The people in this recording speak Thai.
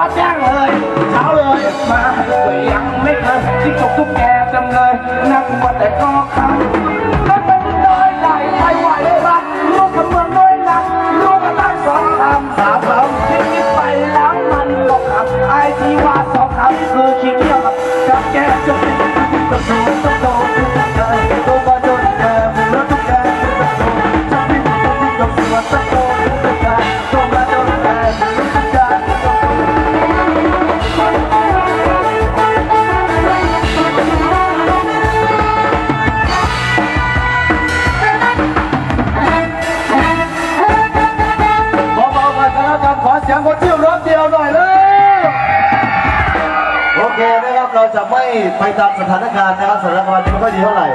chó trang ơi cháu ơi mà quỷ ăn mấy cơn tiếp tục thúc kè tâm lời. Nắng quá để có khăn. เสียงคนที่รถเดียวหน่อยเลยโอเคนะครับเราจะไม่ไปตามสถานการณ์นะครับสถานการณ์ไม่ค่อยดีเท่าไหร่